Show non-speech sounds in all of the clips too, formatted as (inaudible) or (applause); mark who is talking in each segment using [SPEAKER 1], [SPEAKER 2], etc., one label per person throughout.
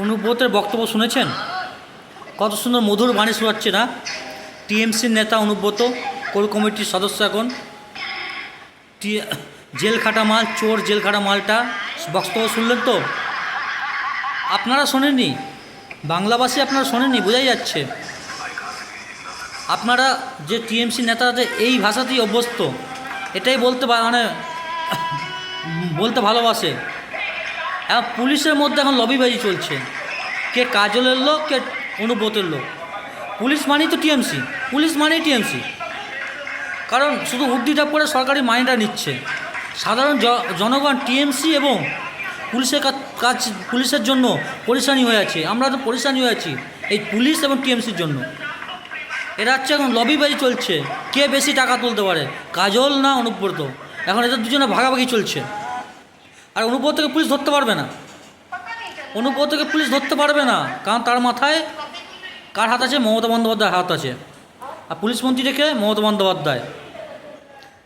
[SPEAKER 1] অনুব্রতের বক্তব্য শুনেছেন? কত সুন্দর মধুর বাণী শোনাচ্ছে না? টিএমসির নেতা অনুব্রত, কোর কমিটির সদস্য এখন। জেল খাটা মাল, চোর জেল খাটা মালটা, বক্তব্য শুনলেন তো? আপনারা শোনেননি? বাংলাভাষী আপনারা শোনেননি, বোঝাই যাচ্ছে। আপনারা যে টিএমসি নেতারা যে এই ভাষাতেই অভ্যস্ত, এটাই বলতে মানে বলতে ভালোবাসে। এখন পুলিশের মধ্যে এখন লবিবাজি চলছে। কে কাজলের লোক, কে অনুব্রতের লোক। পুলিশ মানেই তো টিএমসি। পুলিশ মানেই টিএমসি। কারণ শুধু উর্দিটা পরে সরকারি মাইনেটা নিচ্ছে। সাধারণ জনগণ টিএমসি এবং পুলিশের কাজ, পুলিশের জন্য পরিশানি হয়ে আছে। আমরা তো পরিশানি হয়ে আছি এই পুলিশ এবং টিএমসির জন্য। এরা হচ্ছে এখন লবিবাজি চলছে। কে বেশি টাকা তুলতে পারে, কাজল না অনুব্রত? এখন এদের দুজনে ভাগাভাগি চলছে। আর অনুব্রতকে পুলিশ ধরতে পারবে না। অনুব্রতকে পুলিশ ধরতে পারবে না, কারণ তার মাথায় কার হাত আছে? মমতা বন্দ্যোপাধ্যায়ের হাত আছে। আর পুলিশ মন্ত্রী রেখে মমতা বন্দ্যোপাধ্যায়।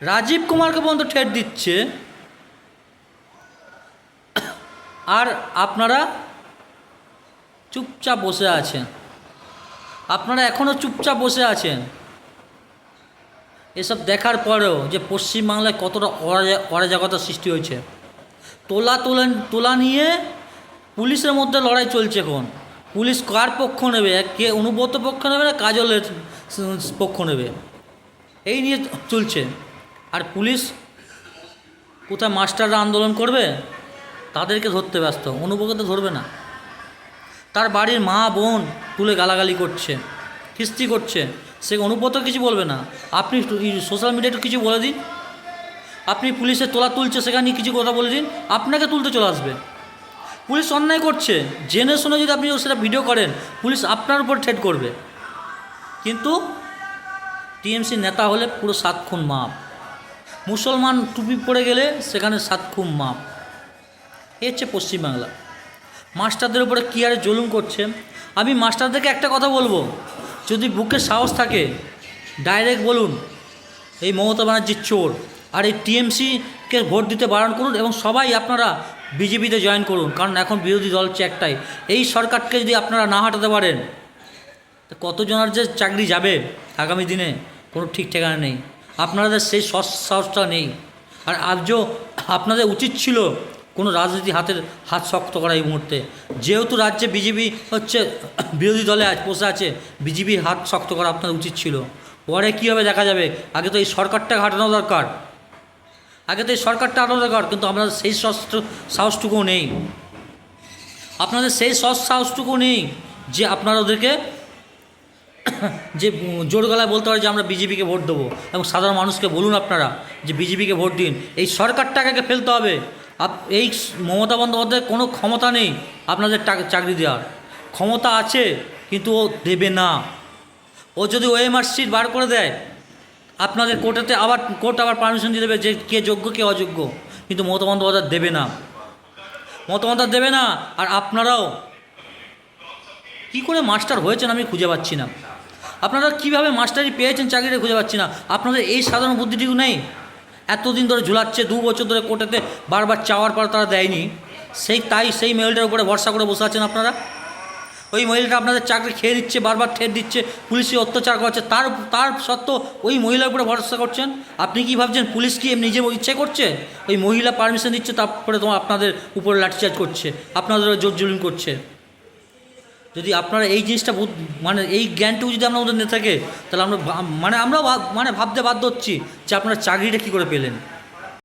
[SPEAKER 1] রাজীব কুমারকে পর্যন্ত ঠেট দিচ্ছে। আর আপনারা চুপচাপ বসে আছেন। আপনারা এখনও চুপচাপ বসে আছেন। এসব দেখার পরেও যে পশ্চিমবাংলায় কতটা অরাজা অরাজকতার সৃষ্টি হয়েছে। তোলা তোলা তোলা নিয়ে পুলিশের মধ্যে লড়াই চলছে এখন। পুলিশ কার পক্ষ নেবে? কে অনুব্রত পক্ষ নেবে না কাজলের পক্ষ নেবে? এই নিয়ে চলছে। আর পুলিশ কোথায় মাস্টাররা আন্দোলন করবে? তাদেরকে ধরতে ব্যস্ত। অনুব্রতকে ধরবে না। তার বাড়ির মা, বোন তুলে গালাগালি করছে কিস্তি করছে। সে অনুব্রত কিছু বলবে না। আপনি সোশ্যাল মিডিয়ায় কিছু বলে দিন। আপনি পুলিশের তোলা তুলছে, সেখানে কিছু কথা বলে দিন, আপনাকে তুলতে চলে আসবে। পুলিশ অন্যায় করছে, জেনে শুনে যদি আপনি সেটা ভিডিও করেন, পুলিশ আপনার উপর ঠেট করবে। কিন্তু টিএমসি নেতা হলে পুরো সাত খুন মাপ। মুসলমান টুপি পড়ে গেলে সেখানে সাত খুন মাপ। এ হচ্ছে পশ্চিমবাংলা। মাস্টারদের উপরে কী আরে জুলুম করছে? আমি মাস্টারদেরকে একটা কথা বলব, যদি বুকে সাহস থাকে, ডাইরেক্ট বলুন, এই মমতা ব্যানার্জির চোর। আর এই টিএমসিকে ভোট দিতে বারণ করুন এবং সবাই আপনারা বিজেপিতে জয়েন করুন, কারণ এখন বিরোধী দল হচ্ছে একটাই এই সরকারকে যদি আপনারা না হাঁটাতে পারেন কতজনের যে চাকরি যাবে আগামী দিনে, কোনো ঠিক ঠিকানা নেই। আপনাদের সেই সাহসটা নেই। আর আজও আপনাদের উচিত ছিল কোনো রাজনীতি হাতের হাত শক্ত করা এই মুহূর্তে। যেহেতু রাজ্যে বিজেপি হচ্ছে, বিরোধী দলে বসে আছে, বিজেপির হাত শক্ত করা আপনার উচিত ছিল। পরে কী হবে দেখা যাবে? আগে তো এই সরকারটা হাঁটানো দরকার। আগে তো এই সরকারটা হাঁটানো দরকার কিন্তু আপনাদের সেই সস্ত্র সাহসটুকুও নেই। আপনাদের সেই সৎ সাহসটুকু নেই যে আপনারা ওদেরকে (coughs) যে জোর গলায় বলতে পারে যে আমরা বিজেপিকে ভোট দেবো এবং সাধারণ মানুষকে বলুন আপনারা যে বিজেপিকে ভোট দিন। এই সরকারটাকে ফেলতে হবে। আপ, এই মমতা বন্দ্যোপাধ্যায়ের কোনো ক্ষমতা নেই আপনাদের চাকরি দেওয়ার। ক্ষমতা আছে, কিন্তু ও দেবে না। ও যদি ওএমআর সিট বার করে দেয় আপনাদের কোর্টেতে আবার, কোর্ট আবার পারমিশন দিয়ে দেবে যে কে যোগ্য, কে অযোগ্য। কিন্তু মমতা বন্দ্যোপাধ্যায় দেবে না। মমতা বন্দ্যোপাধ্যায় দেবে না, আর আপনারাও কি করে মাস্টার হয়েছেন আমি খুঁজে পাচ্ছি না। আপনারা কীভাবে মাস্টারি পেয়েছেন চাকরিটা খুঁজে পাচ্ছি না। আপনাদের এই সাধারণ বুদ্ধিটিও নেই। এতদিন ধরে ঝুলাচ্ছে, দু বছর ধরে কোর্টেতে বারবার চাওয়ার পর তারা দেয়নি। সেই, তাই সেই মেলটার উপরে ভরসা করে বসে আছেন আপনারা। ওই মহিলাটা আপনাদের চাকরি খেয়ে দিচ্ছে, বারবার ঠের দিচ্ছে, পুলিশি অত্যাচার করছে তার তার সত্ত্বেও ওই মহিলার উপরে ভরসা করছেন? আপনি কি ভাবছেন পুলিশ কি নিজে ইচ্ছে করছে? ওই মহিলা পারমিশন দিচ্ছে, তারপরে তোমার আপনাদের উপরে লাঠিচার্জ করছে, আপনাদের জোর জুলুম করছে। যদি আপনারা এই জিনিসটা মানে এই জ্ঞানটুকু যদি মধ্যে নিয়ে থাকে, তাহলে আমরা মানে আমরাও ভাব- মানে ভাবতে বাধ্য হচ্ছি যে আপনারা চাকরিটা কী করে পেলেন?